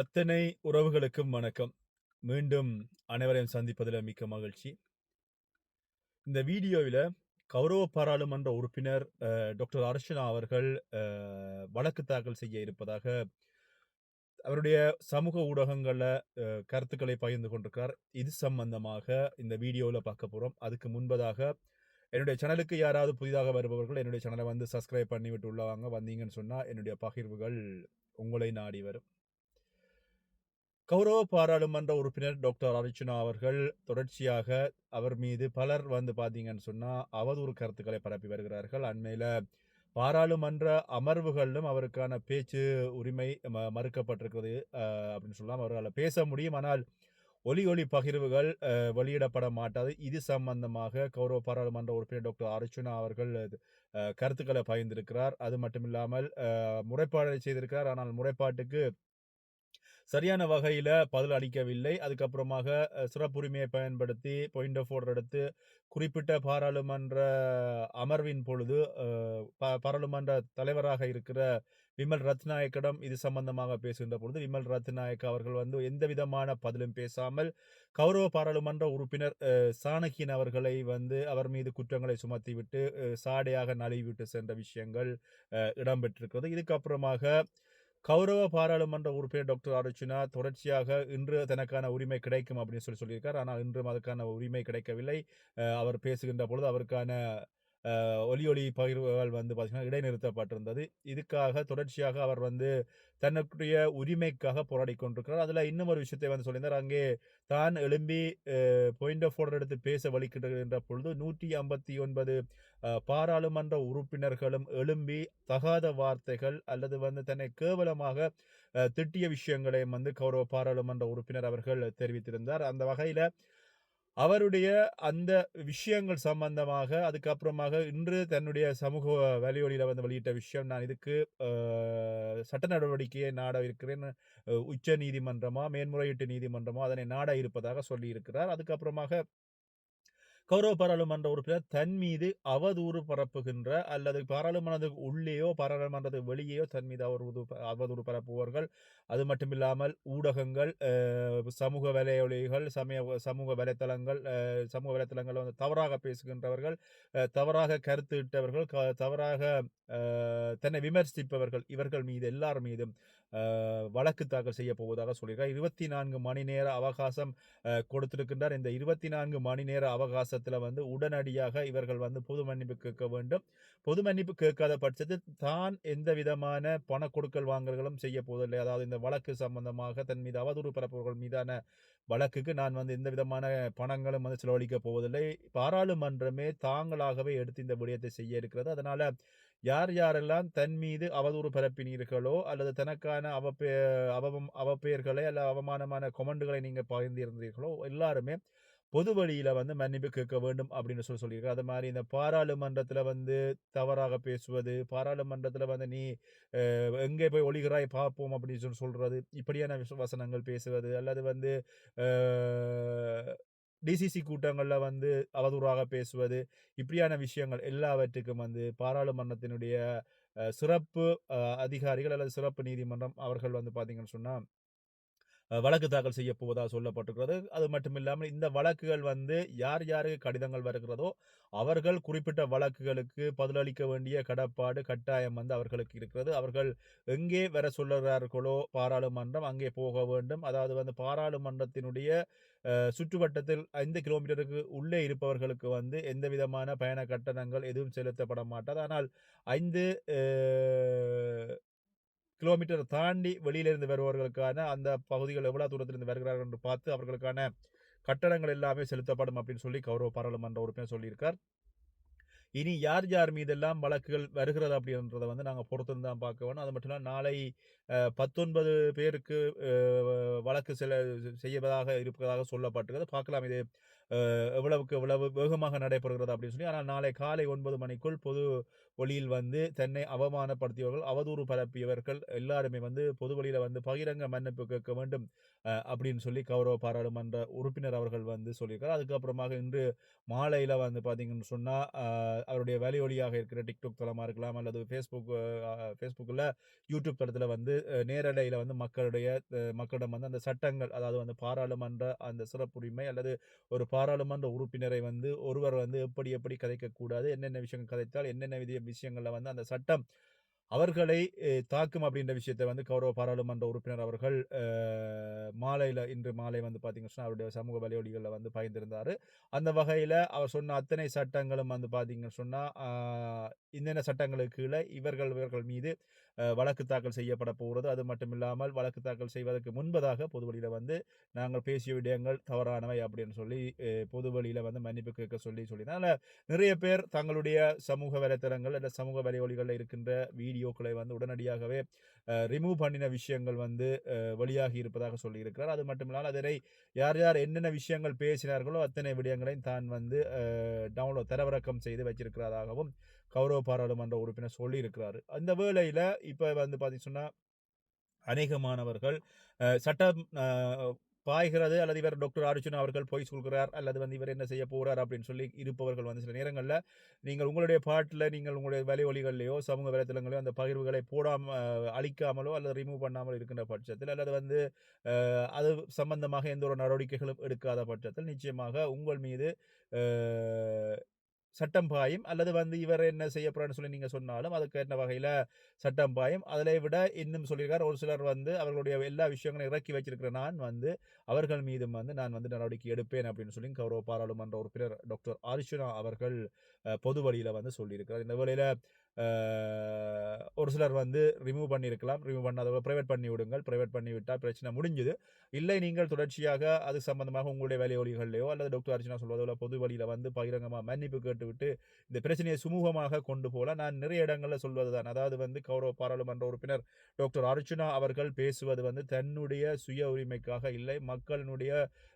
அத்தனை உறவுகளுக்கும் வணக்கம். மீண்டும் அனைவரையும் சந்திப்பதில் மிக்க மகிழ்ச்சி. இந்த வீடியோவில் கௌரவ பாராளுமன்ற உறுப்பினர் டாக்டர் அர்ச்சனா அவர்கள் வழக்கு தாக்கல் செய்ய இருப்பதாக அவருடைய சமூக ஊடகங்களில் கருத்துக்களை பகிர்ந்து கொண்டிருக்கார். இது சம்பந்தமாக இந்த வீடியோவில் பார்க்க போகிறோம் அதுக்கு முன்பதாக என்னுடைய சேனலுக்கு யாராவது புதிதாக வருபவர்கள் என்னுடைய சேனலை வந்து சப்ஸ்கிரைப் பண்ணிவிட்டு உள்ளவங்க வந்தீங்கன்னு சொன்னால் என்னுடைய பகிர்வுகள் உங்களை நாடி வரும். கௌரவ பாராளுமன்ற உறுப்பினர் டாக்டர் அர்ச்சனா அவர்கள் தொடர்ச்சியாக அவர் மீது பலர் வந்து பார்த்தீங்கன்னு சொன்னால் அவதூறு கருத்துக்களை பரப்பி வருகிறார்கள். அண்மையில் பாராளுமன்ற அமர்வுகளிலும் அவருக்கான பேச்சு உரிமை ம- மறுக்கப்பட்டிருக்கிறது. அப்படின்னு சொல்லலாம். அவர்களால் பேச முடியும். ஆனால் ஒலி ஒளி பகிர்வுகள் வெளியிடப்பட மாட்டாது. இது சம்பந்தமாக கௌரவ பாராளுமன்ற உறுப்பினர் டாக்டர் அர்ச்சுனா அவர்கள் கருத்துக்களை பகிர்ந்திருக்கிறார். அது மட்டும் இல்லாமல் முறைப்பாடு செய்திருக்கிறார். ஆனால் முறைப்பாட்டுக்கு சரியான வகையில் பதில் அளிக்கவில்லை. அதுக்கப்புறமாக சிறப்புரிமையை பயன்படுத்தி பாயிண்ட் ஆஃப் ஆர்டர் எடுத்து குறிப்பிட்ட பாராளுமன்ற அமர்வின் பொழுது பாராளுமன்ற தலைவராக இருக்கிற விமல் ரத்நாயக்கிடம் இது சம்பந்தமாக பேசுகின்ற பொழுது விமல் ரத்நாயக் அவர்கள் வந்து எந்த விதமான பதிலும் பேசாமல் கௌரவ பாராளுமன்ற உறுப்பினர் சாணக்கியன் அவர்களை வந்து அவர் மீது குற்றங்களை சுமத்திவிட்டு சாடையாக நழுவிவிட்டு சென்ற விஷயங்கள் இடம்பெற்றிருக்கிறது. இதுக்கப்புறமாக கௌரவ பாராளுமன்ற உறுப்பினர் டாக்டர் அர்ச்சுனா தொடர்ச்சியாக இன்று தனக்கான உரிமை கிடைக்கும் அப்படின்னு சொல்லி சொல்லியிருக்கார். ஆனால் இன்றும் அதுக்கான உரிமை கிடைக்கவில்லை. அவர் பேசுகின்ற பொழுது அவருக்கான ஒலி ஒலி பகிர்வுகள் வந்து பார்த்திங்கன்னா இடைநிறுத்தப்பட்டிருந்தது. இதுக்காக தொடர்ச்சியாக அவர் வந்து தன்னுடைய உரிமைக்காக போராடி கொண்டிருக்கிறார். அதில் இன்னும் ஒரு விஷயத்தை வந்து சொல்லியிருந்தார். அங்கே தான் எழும்பி பாயிண்ட் ஆஃப் ஆர்டர் எடுத்து பேச வலிக்கின்ற பொழுது நூற்றி ஐம்பத்தி ஒன்பது பாராளுமன்ற உறுப்பினர்களும் எழும்பி தகாத வார்த்தைகள் அல்லது வந்து தன்னை கேவலமாக திட்டிய விஷயங்களையும் வந்து கௌரவ பாராளுமன்ற உறுப்பினர் அவர்கள் தெரிவித்திருந்தார். அந்த வகையில் அவருடைய அந்த விஷயங்கள் சம்பந்தமாக அதுக்கப்புறமாக இன்று தன்னுடைய சமூக வலையொலியில வந்து வெளியிட்ட விஷயம் நான் இதுக்கு சட்ட நடவடிக்கையை நாட இருக்கிறேன். உச்ச நீதிமன்றமா மேன்முறையீட்டு நீதிமன்றமா அதனை நாட இருப்பதாக சொல்லியிருக்கிறார். அதுக்கப்புறமாக கௌரவ பாராளுமன்ற உறுப்பினர் தன் மீது அவதூறு பரப்புகின்ற அல்லது பாராளுமன்றத்துக்கு உள்ளேயோ பாராளுமன்றத்துக்கு வெளியேயோ தன் மீது அவதூறு அவதூறு பரப்புவார்கள் அது மட்டுமில்லாமல் ஊடகங்கள் சமூக வலையொலிகள் சமய சமூக வலைத்தளங்கள் சமூக வலைத்தளங்கள் வந்து தவறாக பேசுகின்றவர்கள் தவறாக கருத்துட்டவர்கள் க- தவறாக தன்னை விமர்சிப்பவர்கள் இவர்கள் மீது எல்லார் மீதும் வழக்கு தாக்கல் செய்ய போவதாக சொல்லியிருக்கார். இருபத்தி நான்கு மணி நேர அவகாசம் கொடுத்திருக்கின்றார். இந்த இருபத்தி நான்கு மணி நேர அவகாசத்தில் வந்து உடனடியாக இவர்கள் வந்து பொது மன்னிப்பு கேட்க வேண்டும். பொது மன்னிப்பு கேட்காத பட்சத்தில் தான் எந்த விதமான பண கொடுக்கல் வாங்கல்களும் செய்ய போவதில்லை. அதாவது இந்த வழக்கு சம்பந்தமாக தன் மீது அவதூறு பரப்பவர்கள் மீதான வழக்குக்கு நான் வந்து எந்த விதமான பணங்களும் வந்து செலவழிக்க போவதில்லை. பாராளுமன்றமே தாங்களாகவே எடுத்து இந்த விடயத்தை செய்ய இருக்கிறது. அதனால யார் யாரெல்லாம் தன் மீது அவதூறு பரப்பினீர்களோ அல்லது தனக்கான அவப்பே அவம் அவப்பெயர்களை அல்ல அவமானமான கொமெண்டுகளை நீங்கள் பகிர்ந்திருந்தீர்களோ எல்லாருமே பொது வழியில் வந்து மன்னிப்பு கேட்க வேண்டும் அப்படின்னு சொல்லி சொல்லியிருக்காரு. அது மாதிரி இந்த பாராளுமன்றத்தில் வந்து தவறாக பேசுவது பாராளுமன்றத்தில் வந்து நீ எங்கே போய் ஒளிகிறாய் பார்ப்போம் அப்படின்னு சொல்லி சொல்கிறது இப்படியான வசனங்கள் பேசுவது அல்லது வந்து டிசிசி கூட்டங்களில் வந்து அவதூறாக பேசுவது இப்படியான விஷயங்கள் எல்லாவற்றுக்கும் வந்து பாராளுமன்றத்தினுடைய சிறப்பு அஹ், அதிகாரிகள் அல்லது சிறப்பு நீதிமன்றம் அவர்கள் வந்து பார்த்தீங்கன்னு சொன்னா வழக்கு தாக்கல் செய்ய போவதாக சொல்லப்பட்டிருக்கிறது. அது மட்டும் இல்லாமல் இந்த வழக்குகள் வந்து யார் யாருக்கு கடிதங்கள் வருகிறதோ அவர்கள் குறிப்பிட்ட வழக்குகளுக்கு பதிலளிக்க வேண்டிய கடப்பாடு கட்டாயம் வந்து அவர்களுக்கு இருக்கிறது. அவர்கள் எங்கே வர சொல்லுகிறார்களோ பாராளுமன்றம் அங்கே போக வேண்டும். அதாவது வந்து பாராளுமன்றத்தினுடைய சுற்றுவட்டத்தில் ஐந்து கிலோமீட்டருக்கு உள்ளே இருப்பவர்களுக்கு வந்து எந்த விதமான பயண கட்டணங்கள் எதுவும் செலுத்தப்பட மாட்டாது. ஆனால் ஐந்து கிலோமீட்டர் தாண்டி வெளியிலிருந்து வருபவர்களுக்கான அந்த பகுதிகள் எவ்வளோ தூரத்திலிருந்து வருகிறார்கள் என்று பார்த்து அவர்களுக்கான கட்டணங்கள் எல்லாமே செலுத்தப்படும் அப்படின்னு சொல்லி கௌரவ பாராளுமன்ற உறுப்பினர் சொல்லியிருக்கார். இனி யார் யார் மீதெல்லாம் வழக்குகள் வருகிறது அப்படின்றத வந்து நாங்கள் பொறுத்திருந்து தான் பார்க்க வேணும். அது மட்டும் இல்லாமல் நாளை பத்தொன்பது பேருக்கு வழக்கு செல செய்வதாக இருப்பதாக சொல்லப்பட்டிருக்கிறது. பார்க்கலாம் இது எவ்வளவுக்கு எவ்வளவு வேகமாக நடைபெறுகிறது அப்படின்னு சொல்லி. ஆனால் நாளை காலை ஒன்பது மணிக்குள் பொது வழியில் வந்து தன்னை அவமானப்படுத்தியவர்கள் அவதூறு பரப்பியவர்கள் எல்லாருமே வந்து பொது வழியில் வந்து பகிரங்க மன்னிப்பு கேட்க வேண்டும் அப்படின்னு சொல்லி கௌரவ பாராளுமன்ற உறுப்பினர் அவர்கள் வந்து சொல்லியிருக்கார். அதுக்கப்புறமாக இன்று மாலையில் வந்து பார்த்தீங்கன்னு சொன்னால் அவருடைய வேலையொலியாக இருக்கிற டிக்டாக் தளமாக இருக்கலாம் அல்லது ஃபேஸ்புக் ஃபேஸ்புக்கில் யூடியூப் தளத்தில் வந்து நேரடையில் வந்து மக்களுடைய மக்களிடம் வந்து அந்த சட்டங்கள் அதாவது வந்து பாராளுமன்ற அந்த சிறப்புரிமை அல்லது ஒரு பாராளுமன்ற உறுப்பினரை வந்து ஒருவர் வந்து எப்படி எப்படி கதைக்கக்கூடாது என்னென்ன விஷயங்கள் கதைத்தால் என்னென்ன விதிய விஷயங்களில் வந்து அந்த சட்டம் அவர்களை தாக்கும் அப்படின்ற விஷயத்தை வந்து கௌரவ பாராளுமன்ற உறுப்பினர் அவர்கள் மாலையில் இன்று மாலை வந்து பார்த்தீங்கன்னா அவருடைய சமூக வலையொலிகளில் வந்து பகிர்ந்திருந்தார் அந்த வகையில் அவர் சொன்ன அத்தனை சட்டங்களும் வந்து பார்த்தீங்கன்னு சொன்னால் இந்தென்ன சட்டங்களுக்கு கீழே இவர்கள் இவர்கள் மீது வழக்கு தாக்கல் செய்யப்பட போகிறது. அது மட்டும் இல்லாமல் வழக்கு தாக்கல் செய்வதற்கு முன்பதாக பொதுவெளியில் வந்து நாங்கள் பேசிய விடயங்கள் தவறானவை அப்படின்னு சொல்லி பொதுவெளியில் வந்து மன்னிப்பு கேட்க சொல்லி சொல்லி அதனால் நிறைய பேர் தங்களுடைய சமூக வலைத்தளங்கள் இல்லை சமூக வலையொலிகளில் இருக்கின்ற வீடியோ வீடியோக்களை வந்து உடனடியாகவே ரிமூவ் பண்ணின விஷயங்கள் வந்து வெளியாகி இருப்பதாக சொல்லியிருக்கிறார். அது மட்டும் இல்லாமல் அதனை யார் யார் என்னென்ன விஷயங்கள் பேசினார்களோ அத்தனை விடயங்களையும் தான் வந்து டவுன்லோட் தரவிறக்கம் செய்து வச்சிருக்கிறதாகவும் கௌரவ பாராளுமன்ற உறுப்பினர் சொல்லியிருக்கிறார். அந்த வேளையில் இப்போ வந்து பார்த்தீங்கன்னா சொன்னால் அநேகமானவர்கள் சட்டம் பாய்கிறது அல்லது இவர் டாக்டர் அர்ஜுன் அவர்கள் பொய் சொல்கிறார் அல்லது வந்து இவர் என்ன செய்ய போகிறார் அப்படின்னு சொல்லி இருப்பவர்கள் வந்து சில நேரங்களில் நீங்கள் உங்களுடைய பாட்டில் நீங்கள் உங்களுடைய வலை ஒலிகள்லையோ சமூக வலைத்தளங்களையோ அந்த பகிர்வுகளை போடாம அழிக்காமலோ அல்லது ரிமூவ் பண்ணாமல் இருக்கின்ற பட்சத்தில் அல்லது வந்து அது சம்பந்தமாக எந்த ஒரு நடவடிக்கைகளும் எடுக்காத பட்சத்தில் நிச்சயமாக உங்கள் மீது சட்டம் பாயும். அல்லது வந்து இவர் என்ன செய்ய போறான்னு சொல்லி நீங்கள் சொன்னாலும் அதுக்கு என்ன வகையில் சட்டம் பாயும். அதை விட இன்னும் சொல்லியிருக்கார். ஒரு சிலர் வந்து அவர்களுடைய எல்லா விஷயங்களையும் இறக்கி வச்சிருக்கிற நான் வந்து அவர்கள் மீதும் வந்து நான் வந்து நடவடிக்கை எடுப்பேன் அப்படின்னு சொல்லி கௌரவ பாராளுமன்ற உறுப்பினர் டாக்டர் அர்ச்சுனா அவர்கள் பொது வழியில் வந்து சொல்லியிருக்கிறார். இந்த வேளையில ஒரு சிலர் வந்து ரிமூவ் பண்ணியிருக்கலாம். ரிமூவ் பண்ணாத ப்ரைவேட் பண்ணி விடுங்கள். ப்ரைவேட் பண்ணி விட்டால் பிரச்சனை முடிஞ்சுது. இல்லை நீங்கள் தொடர்ச்சியாக அது சம்பந்தமாக உங்களுடைய வேலை ஒலிகள்லையோ அல்லது டாக்டர் அர்ச்சனா சொல்வதோ இல்லை பொது வழியில் வந்து பகிரங்கமாக மன்னிப்பு கேட்டுவிட்டு இந்த பிரச்சனையை சுமூகமாக கொண்டு போல நான் நிறைய இடங்களில் சொல்வது தான். அதாவது வந்து கௌரவ பாராளுமன்ற உறுப்பினர் டாக்டர் அர்ச்சனா அவர்கள் பேசுவது வந்து தன்னுடைய சுய உரிமைக்காக இல்லை மக்களினுடைய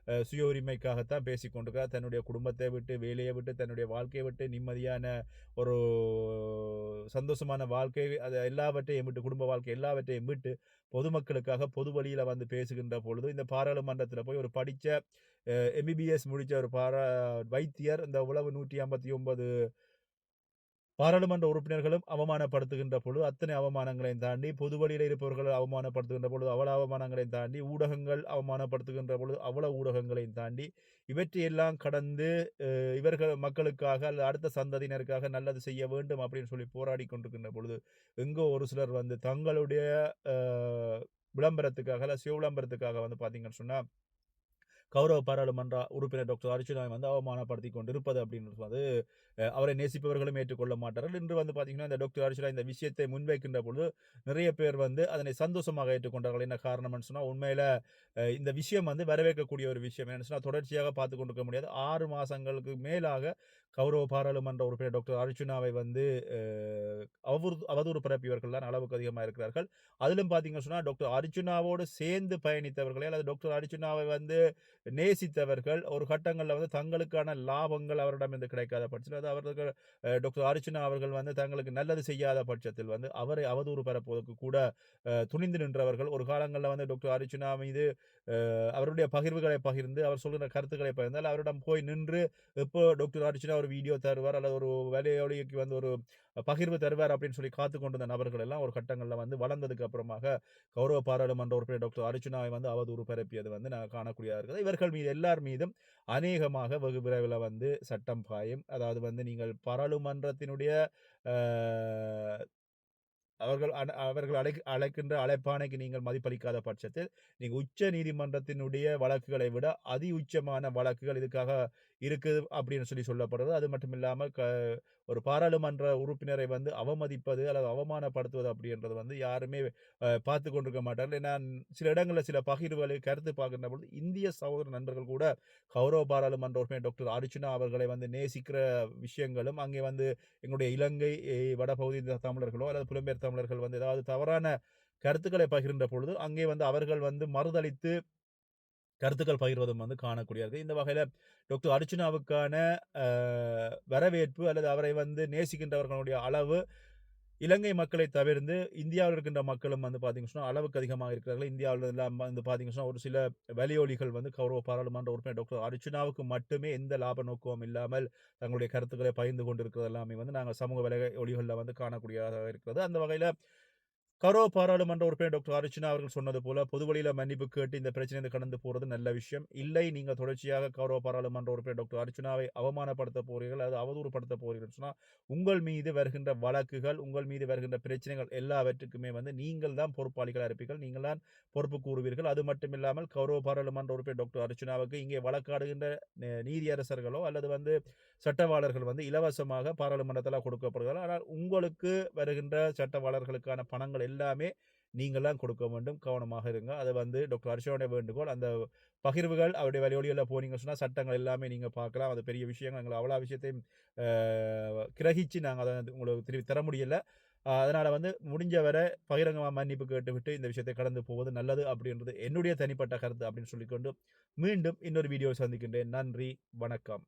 சுய உரிமைக்காகத்தான் பேசி கொண்டிருக்கிறார் தன்னுடைய குடும்பத்தை விட்டு வேலையை விட்டு தன்னுடைய வாழ்க்கையை விட்டு நிம்மதியான ஒரு சந்தோஷமான வாழ்க்கை அது எல்லாவற்றையும் விட்டு குடும்ப வாழ்க்கை எல்லாவற்றையும் விட்டு பொதுமக்களுக்காக பொது வழியில் வந்து பேசுகின்ற பொழுது இந்த பாராளுமன்றத்தில் போய் ஒரு படித்த எம்பிபிஎஸ் முடித்த ஒரு பாரா வைத்தியர் இந்த உழவு நூற்றி ஐம்பத்தி ஒன்பது பாராளுமன்ற உறுப்பினர்களும் அவமானப்படுத்துகின்ற பொழுது அத்தனை அவமானங்களையும் தாண்டி பொது வழியில் இருப்பவர்கள் அவமானப்படுத்துகின்ற பொழுது அவ்வளவு அவமானங்களையும் தாண்டி ஊடகங்கள் அவமானப்படுத்துகின்ற பொழுது அவ்வளவு ஊடகங்களையும் தாண்டி இவற்றையெல்லாம் கடந்து இவர்கள் மக்களுக்காக அல்லது அடுத்த சந்ததியினருக்காக நல்லது செய்ய வேண்டும் அப்படின்னு சொல்லி போராடி கொண்டிருக்கின்ற பொழுது எங்கோ ஒரு சிலர் வந்து தங்களுடைய விளம்பரத்துக்காக அல்ல சுய விளம்பரத்துக்காக வந்து பார்த்தீங்கன்னு சொன்னால் கௌரவ பாராளுமன்ற உறுப்பினர் டாக்டர் அர்ஜுனாவை வந்து அவமானப்படுத்தி கொண்டிருப்பது அப்படின்னு வந்து அவரை நேசிப்பவர்களும் ஏற்றுக்கொள்ள மாட்டார்கள். இன்று வந்து பார்த்தீங்கன்னா இந்த டாக்டர் அர்ஜுனா இந்த விஷயத்தை முன்வைக்கின்ற பொழுது நிறைய பேர் வந்து அதனை சந்தோஷமாக ஏற்றுக்கொண்டார்கள். என்ன காரணம்னு சொன்னால் உண்மையில் இந்த விஷயம் வந்து வரவேற்கக்கூடிய ஒரு விஷயம். என்ன சொன்னால் தொடர்ச்சியாக பார்த்து கொண்டிருக்க முடியாது. ஆறு மாதங்களுக்கு மேலாக கௌரவ பாராளுமன்ற உறுப்பினர் டாக்டர் அர்ஜுனாவை வந்து அவரு அவதூறு அவதூறு பரப்பியவர்கள் தான் அளவுக்கு அதிகமாக இருக்கிறார்கள். அதிலும் பார்த்தீங்கன்னு சொன்னால் டாக்டர் அர்ஜுனாவோடு சேர்ந்து பயணித்தவர்களே அல்லது டாக்டர் அர்ஜுனாவை வந்து நேசித்தவர்கள் ஒரு கட்டங்களில் வந்து தங்களுக்கான லாபங்கள் அவரிடம் இருந்து கிடைக்காத பட்சத்தில் அது அவர்கள் டாக்டர் அர்ச்சனா அவர்கள் வந்து தங்களுக்கு நல்லது செய்யாத பட்சத்தில் வந்து அவரை அவதூறு பரப்புவதற்கு கூட துணிந்து நின்றவர்கள் ஒரு காலங்களில் வந்து டாக்டர் அர்ச்சனா மீது அவருடைய பகிர்வுகளை பகிர்ந்து அவர் சொல்கிற கருத்துக்களை பகிர்ந்தால் அவரிடம் போய் நின்று இப்போ டாக்டர் அர்ச்சனா ஒரு வீடியோ தருவார் அல்லது ஒரு வேலையோலிக்கு வந்து ஒரு பகிர்வு தருவார் அப்படின்னு சொல்லி காத்து கொண்டிருந்த நபர்கள் எல்லாம் ஒரு கட்டங்களில் வந்து வளர்ந்ததுக்கு அப்புறமாக கௌரவ பாராளுமன்ற உறுப்பினர் டாக்டர் அர்ஜுனாவை வந்து அவதூறு பரப்பியது வந்து நாங்கள் காணக்கூடியதாக இருக்குது. இவர்கள் மீது எல்லார் மீதும் அநேகமாக வெகு விரைவில் வந்து சட்டம் பாயும். அதாவது வந்து நீங்கள் பாராளுமன்றத்தினுடைய அவர்கள் அவர்கள் அழை அழைக்கின்ற அழைப்பானைக்கு நீங்கள் மதிப்பளிக்காத பட்சத்தில் நீங்கள் உச்ச நீதிமன்றத்தினுடைய வழக்குகளை விட அதி உச்சமான வழக்குகள் இதுக்காக இருக்குது அப்படின்னு சொல்லி சொல்லப்படுறது. அது மட்டும் இல்லாமல் க ஒரு பாராளுமன்ற உறுப்பினரை வந்து அவமதிப்பது அல்லது அவமானப்படுத்துவது அப்படின்றது வந்து யாருமே பார்த்து கொண்டிருக்க மாட்டார்கள். நான் சில இடங்களில் சில பகிர்வுகளை கருத்து பார்க்கின்ற பொழுது இந்திய சகோதர நண்பர்கள் கூட கௌரவ பாராளுமன்ற உறுப்பினர் டாக்டர் அர்ஜுனா அவர்களை வந்து நேசிக்கிற விஷயங்களும் அங்கே வந்து எங்களுடைய இலங்கை வடபகுதி தமிழர்களோ அல்லது புலம்பெயர் தமிழர்கள் வந்து ஏதாவது தவறான கருத்துக்களை பகிர்ந்த பொழுது அங்கே வந்து அவர்கள் வந்து மறுதளித்து கருத்துக்கள் பகிர்வதும் வந்து காணக்கூடியது இந்த வகையில் டாக்டர் அர்ச்சுனாவுக்கான வரவேற்பு அல்லது அவரை வந்து நேசிக்கின்றவர்களுடைய அளவு இலங்கை மக்களை தவிர்த்து இந்தியாவில் இருக்கின்ற மக்களும் வந்து பார்த்தீங்க சொன்னால் அளவுக்கு அதிகமாக இருக்கிறார்கள். இந்தியாவில் எல்லாம் வந்து பார்த்தீங்கன்னு சொன்னால் ஒரு சில வலியொலிகள் வந்து கௌரவ பாராளுமன்ற உறுப்பினர் டாக்டர் அர்ச்சுனாவுக்கு மட்டுமே எந்த லாப நோக்கமும் இல்லாமல் தங்களுடைய கருத்துக்களை பகிர்ந்து கொண்டிருக்கிறது எல்லாமே வந்து நாங்கள் சமூக வலை ஒளிகளில் வந்து காணக்கூடியதாக இருக்கிறது. அந்த வகையில் கரோ பாராளுமன்ற உறுப்பினர் டாக்டர் அர்ச்சனா அவர்கள் சொன்னது போல பொதுவழியில மன்னிப்பு கேட்டு இந்த பிரச்சனையை கடந்து போறது நல்ல விஷயம். இல்லை நீங்க தொடர்ச்சியாக கௌரவ பாராளுமன்ற உறுப்பினர் டாக்டர் அர்ச்சனாவை அவமானப்படுத்த போறீர்கள் அது அவதூறுபடுத்த போறீர்கள் சொன்னா உங்கள் மீது வருகின்ற வழக்குகள் உங்கள் மீது வருகின்ற பிரச்சனைகள் எல்லாவற்றுக்குமே வந்து நீங்கள் தான் பொறுப்பாளிகளாக இருப்பீர்கள் நீங்கள் தான் பொறுப்பு கூறுவீர்கள். அது மட்டும் இல்லாமல் கௌரவ பாராளுமன்ற உறுப்பினர் டாக்டர் அர்ச்சனாவுக்கு இங்கே வழக்காடுகின்ற நே- நீதியரசர்களோ அல்லது வந்து சட்டவாளர்கள் வந்து இலவசமாக பாராளுமன்றத்தில் கொடுக்கப்படுகிறார்கள். ஆனால் உங்களுக்கு வருகின்ற சட்டவாளர்களுக்கான பணங்கள் எல்லாமே நீங்கள்லாம் கொடுக்க வேண்டும். கவனமாக இருங்க. அதை வந்து டாக்டர் ஹர்ஷனுடைய வேண்டுகோள் அந்த பகிர்வுகள் அவருடைய வழியொலியில் போனீங்க சொன்னால் சட்டங்கள் எல்லாமே நீங்கள் பார்க்கலாம். அது பெரிய விஷயங்கள். எங்களை அவ்வளோ விஷயத்தையும் கிரகிச்சு நாங்கள் அதை வந்து உங்களுக்கு திருப்பி தர முடியலை. அதனால் வந்து முடிஞ்ச வரை பகிரங்கமாக மன்னிப்பு கேட்டுவிட்டு இந்த விஷயத்தை கடந்து போவது நல்லது அப்படின்றது என்னுடைய தனிப்பட்ட கருத்து அப்படின்னு சொல்லிக்கொண்டு மீண்டும் இன்னொரு வீடியோ சந்திக்கின்றேன். நன்றி. வணக்கம்.